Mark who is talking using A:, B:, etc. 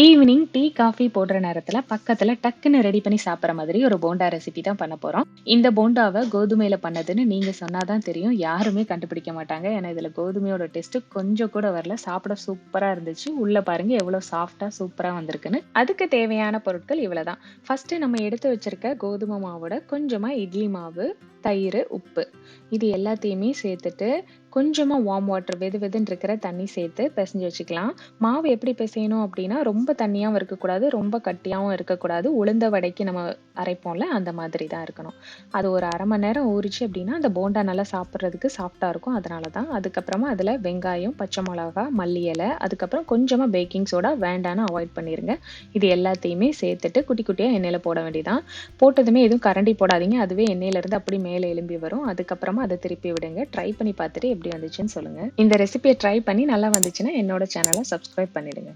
A: Evening tea coffee போடுற நேரத்துல பக்கத்துல டக்குன்னு ரெடி பண்ணி சாப்பிட்ற மாதிரி ஒரு போண்டா ரெசிபி தான் பண்ண போறோம். இந்த போண்டாவை கோதுமையில பண்ணதுன்னு நீங்க சொன்னாதான் தெரியும். யாருமே கண்டுபிடிக்க மாட்டாங்க. ஏன்னா இதுல கோதுமையோட டேஸ்ட்டு கொஞ்சம் கூட வரல. சாப்பிட சூப்பரா இருந்துச்சு. உள்ள பாருங்க எவ்வளவு சாஃப்டா சூப்பரா வந்திருக்குன்னு. அதுக்கு தேவையான பொருட்கள் இவ்வளவுதான். ஃபர்ஸ்ட் நம்ம எடுத்து வச்சிருக்க கோதுமை மாவோட கொஞ்சமா இட்லி மாவு தயிர் உப்பு. இது எல்லாத்தையுமே சேர்த்துட்டு கொஞ்சமாக வார்ம் வாட்டர் வெது வெதுன்னு இருக்கிற தண்ணி சேர்த்து பிசைஞ்சு வச்சுக்கலாம். மாவு எப்படி பிசையணும் அப்படின்னா ரொம்ப தண்ணியாகவும் இருக்கக்கூடாது ரொம்ப கட்டியாகவும் இருக்கக்கூடாது. உளுந்த வடைக்கு நம்ம அரைப்போம்ல அந்த மாதிரி தான் இருக்கணும். அது ஒரு அரை மணி நேரம் ஊறிச்சு அப்படின்னா அந்த போண்டா நல்லா சாப்பிட்றதுக்கு சாஃப்டாக இருக்கும். அதனால தான் அதுக்கப்புறமா அதில் வெங்காயம் பச்சை மிளகா மல்லி இலை அதுக்கப்புறம் கொஞ்சமாக பேக்கிங் சோடா வேண்டான்னு அவாய்ட் பண்ணிடுங்க இது எல்லாத்தையுமே சேர்த்துட்டு குட்டி குட்டியாக எண்ணெயில் போட வேண்டியதான் போட்டதுமே எதுவும் கரண்டி போடாதீங்க. அதுவே எண்ணெயிலேருந்து அப்படி மேலே எலும்பி வரும். அதுக்கப்புறமா அதை திருப்பி விடுங்க. ட்ரை பண்ணி பார்த்துட்டு எப்படி வந்துச்சுன்னு சொல்லுங்கள் இந்த ரெசிபியை ட்ரை பண்ணி நல்லா வந்துச்சுன்னா என்னோட சேனலை சப்ஸ்கிரைப் பண்ணிடுங்க.